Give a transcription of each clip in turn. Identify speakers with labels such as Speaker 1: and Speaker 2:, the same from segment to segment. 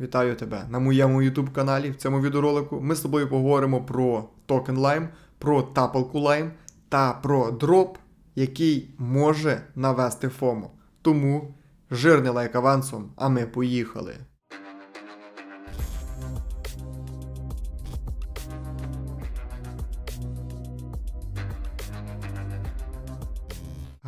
Speaker 1: Вітаю тебе на моєму YouTube каналі. В цьому відеоролику ми з тобою поговоримо про токен Lime, про тапалку Lime та про дроп, який може навести ФОМО. Тому жирний лайк авансом, а ми поїхали.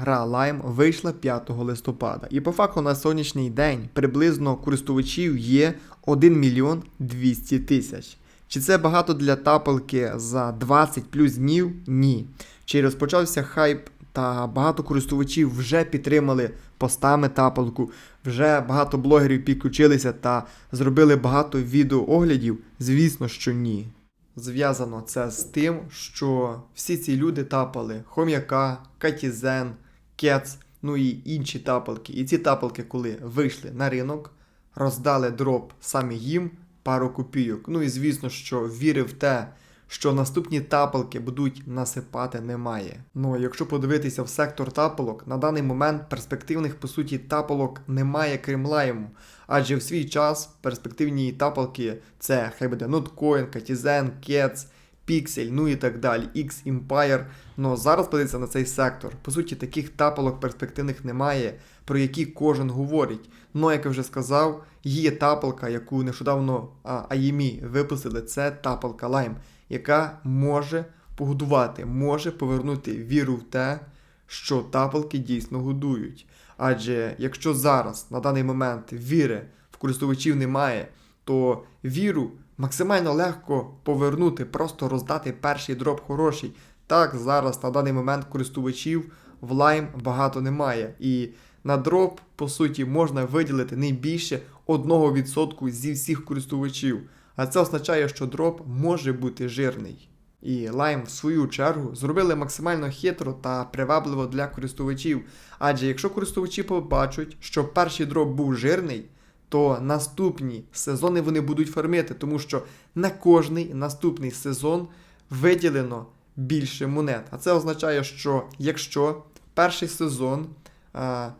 Speaker 1: Гра Lime вийшла 5 листопада, і по факту на сонячний день приблизно користувачів є 1 мільйон 200 тисяч. Чи це багато для тапалки за 20 плюс днів? Ні. Чи розпочався хайп та багато користувачів вже підтримали постами тапалку, вже багато блогерів підключилися та зробили багато відеооглядів? Звісно, що ні. Зв'язано це з тим, що всі ці люди тапали хом'яка, катізен, кец, ну і інші тапалки. І ці тапалки, коли вийшли на ринок, роздали дроп саме їм пару копійок. Ну і звісно, що віри в те, що наступні тапалки будуть насипати, немає. Ну а якщо подивитися в сектор тапалок, на даний момент перспективних по суті тапалок немає, крім лайму. Адже в свій час перспективні тапалки це хай буде Notcoin, Katizen, Kets, Pixel, ну і так далі, X Empire. Ну зараз подивитися на цей сектор. По суті, таких тапалок перспективних немає, про які кожен говорить. Ну, як я вже сказав, є тапалка, яку нещодавно IME випустили, це тапалка Lime, яка може погодувати, може повернути віру в те, що тапалки дійсно годують. Адже якщо зараз на даний момент віри в користувачів немає, то віру максимально легко повернути, просто роздати перший дроп хороший. Так, зараз на даний момент користувачів в Lime багато немає. І на дроп, по суті, можна виділити не більше 1% зі всіх користувачів. А це означає, що дроп може бути жирний. І Lime, в свою чергу, зробили максимально хитро та привабливо для користувачів. Адже якщо користувачі побачать, що перший дроп був жирний, то наступні сезони вони будуть фармити, тому що на кожний наступний сезон виділено більше монет. А це означає, що якщо перший сезон а,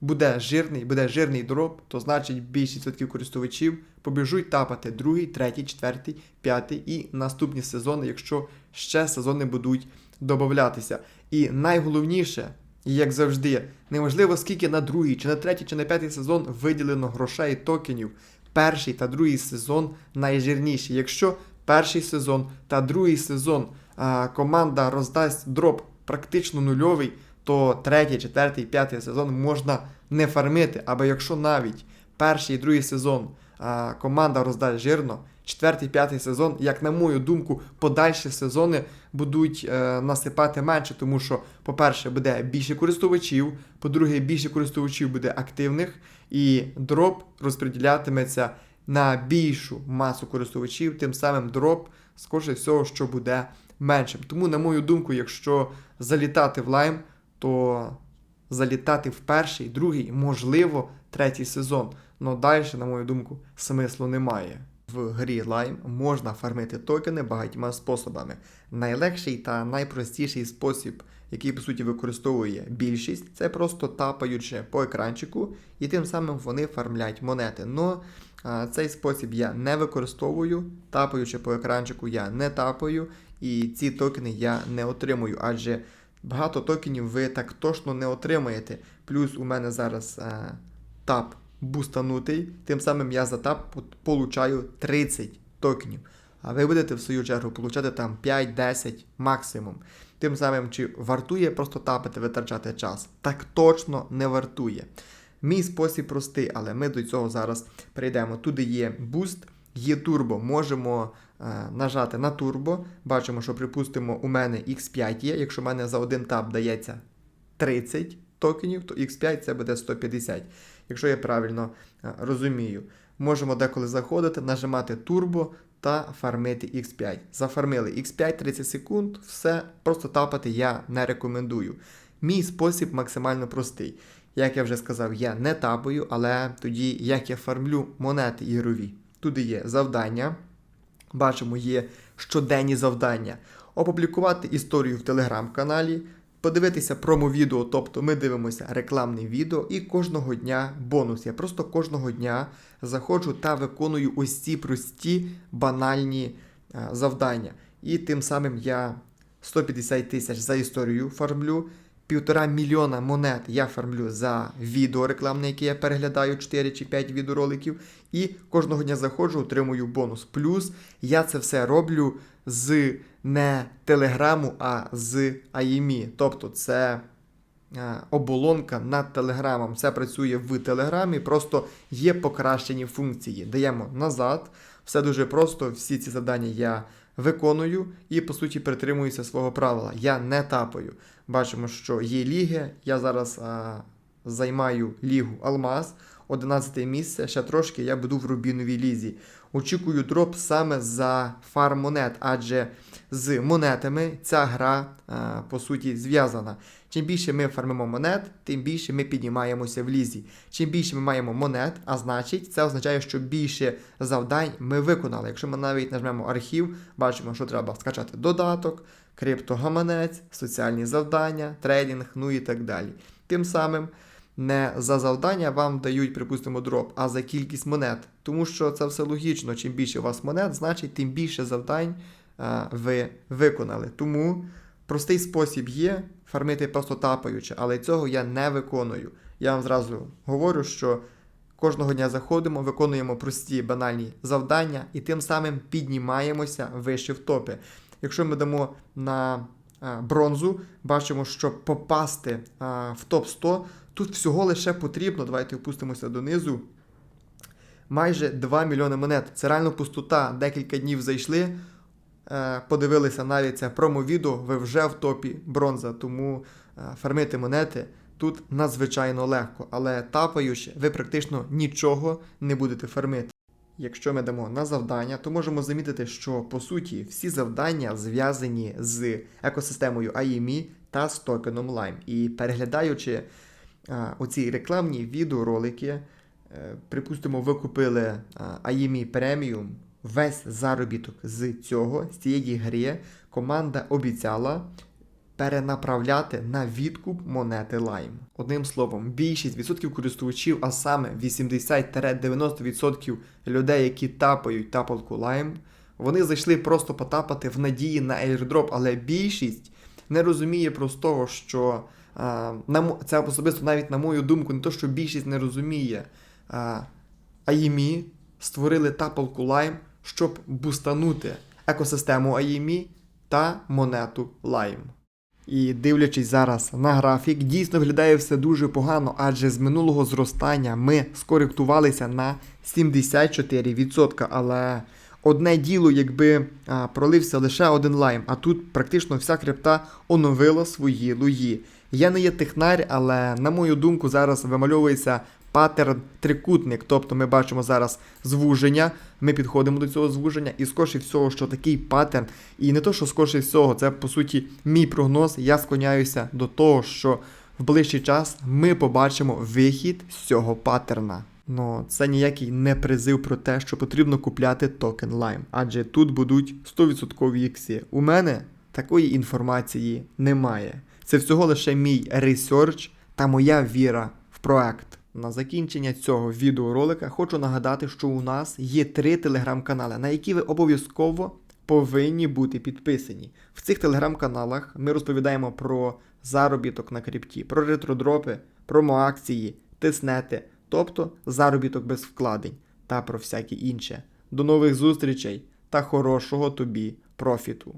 Speaker 1: буде жирний, буде жирний дроп, то значить більшість відсотків користувачів побіжуть тапати другий, третій, четвертий, п'ятий і наступні сезони, якщо ще сезони будуть додатися. І найголовніше, як завжди, неважливо скільки на другий, чи на третій, чи на п'ятий сезон виділено грошей і токенів. Перший та другий сезон найжирніші. Якщо перший сезон та другий сезон а, команда роздасть дроп практично нульовий, то третій, четвертий, п'ятий сезон можна не фармити. Або якщо навіть перший і другий сезон а, команда роздасть жирно, четвертий, п'ятий сезон, як на мою думку, подальші сезони будуть е, насипати менше, тому що, по-перше, буде більше користувачів, по-друге, більше користувачів буде активних, і дроп розподілятиметься на більшу масу користувачів, тим самим дроп, скоріше всього, що буде меншим. Тому, на мою думку, якщо залітати в лайм, то залітати в перший, другий, можливо, третій сезон. Но далі, на мою думку, смислу немає. В грі Lime можна фармити токени багатьма способами. Найлегший та найпростіший спосіб, який по суті використовує більшість, це просто тапаючи по екранчику, і тим самим вони фармлять монети. Но а, цей спосіб я не використовую, тапаючи по екранчику, я не тапаю, і ці токени я не отримую, адже багато токенів ви так точно не отримаєте. Плюс у мене зараз а, тап бустанутий, тим самим я за тап получаю 30 токенів. А ви будете в свою чергу получати там 5-10 максимум. Тим самим, чи вартує просто тапити, витрачати час? Так точно не вартує. Мій спосіб простий, але ми до цього зараз перейдемо. Туди є буст, є турбо. Можемо е, нажати на турбо. Бачимо, що, припустимо, у мене X5 є. Якщо в мене за один тап дається 30 токенів, то X5 це буде 150. Якщо я правильно е, розумію, можемо деколи заходити, нажимати турбо та фармити X5. Зафармили X5 30 секунд, все, просто тапати я не рекомендую. Мій спосіб максимально простий. Як я вже сказав, я не тапаю, але тоді як я фармлю монети ігрові. Туди є завдання. Бачимо, є щоденні завдання. Опублікувати історію в телеграм-каналі, подивитися промо-відео, тобто ми дивимося рекламне відео, і кожного дня бонус. Я просто кожного дня заходжу та виконую ось ці прості банальні е, завдання. І тим самим я 150 тисяч за історію фармлю. Півтора мільйона монет я фармлю за відео рекламне, яке я переглядаю 4 чи 5 відеороликів. І кожного дня заходжу, отримую бонус. Плюс я це все роблю з не Телеграму, а з IME. Тобто це е, оболонка над Телеграмом. Це працює в Телеграмі, просто є покращені функції. Даємо назад. Все дуже просто, всі ці завдання я виконую і, по суті, притримуюся свого правила. Я не тапаю. Бачимо, що є ліги. Я зараз а, займаю лігу Алмаз, 11 місце. Ще трошки я буду в Рубіновій лізі. Очікую дроп саме за фарм монет, адже з монетами ця гра а, по суті зв'язана. Чим більше ми фармимо монет, тим більше ми піднімаємося в лізі. Чим більше ми маємо монет, а значить, це означає, що більше завдань ми виконали. Якщо ми навіть нажмемо архів, бачимо, що треба скачати додаток, криптогаманець, соціальні завдання, трейдинг, ну і так далі. Тим самим не за завдання вам дають, припустимо, дроп, а за кількість монет. Тому що це все логічно. Чим більше у вас монет, значить, тим більше завдань а, ви виконали. Тому простий спосіб є фармити просто тапаючи, але цього я не виконую. Я вам зразу говорю, що кожного дня заходимо, виконуємо прості банальні завдання і тим самим піднімаємося вище в топи. Якщо ми дамо на а, бронзу, бачимо, що попасти а, в топ 100 тут всього лише потрібно. Давайте опустимося донизу. Майже 2 мільйони монет. Це реально пустота. Декілька днів зайшли, е, подивилися навіть це промо-відео, ви вже в топі бронза, тому е, фармити монети тут надзвичайно легко. Але тапаючи, ви практично нічого не будете фармити. Якщо ми дамо на завдання, то можемо замітити, що по суті всі завдання зв'язані з екосистемою IME та з токеном Lime. І переглядаючи а, оці рекламні відеоролики, е, припустимо, ви купили а, IME Premium, весь заробіток з цього, з цієї гри, команда обіцяла перенаправляти на відкуп монети Lime. Одним словом, більшість відсотків користувачів, а саме 80-90% людей, які тапають тапалку Lime, вони зайшли просто потапати в надії на airdrop, але більшість не розуміє простого, що а, на, це особисто навіть на мою думку, не то, що більшість не розуміє. А, AIME створили тапалку Lime, щоб бустанути екосистему AIME та монету Lime. І дивлячись зараз на графік, дійсно виглядає все дуже погано, адже з минулого зростання ми скоректувалися на 74%. Але одне діло, якби а, пролився лише один лайм, а тут практично вся крипта оновила свої луї. Я не є технар, але на мою думку, зараз вимальовується паттерн трикутник. Тобто ми бачимо зараз звуження, ми підходимо до цього звуження, і скоріше всього, що такий паттерн, і не то, що скоріше всього, це по суті мій прогноз. Я склоняюся до того, що в ближчий час ми побачимо вихід з цього паттерна. Ну, це ніякий не призив про те, що потрібно купляти токен Lime, адже тут будуть 100% ікси. У мене такої інформації немає. Це всього лише мій ресерч та моя віра в проект. На закінчення цього відеоролика хочу нагадати, що у нас є три телеграм-канали, на які ви обов'язково повинні бути підписані. В цих телеграм-каналах ми розповідаємо про заробіток на крипті, про ретродропи, промоакції, тиснети, тобто заробіток без вкладень та про всяке інше. До нових зустрічей та хорошого тобі профіту!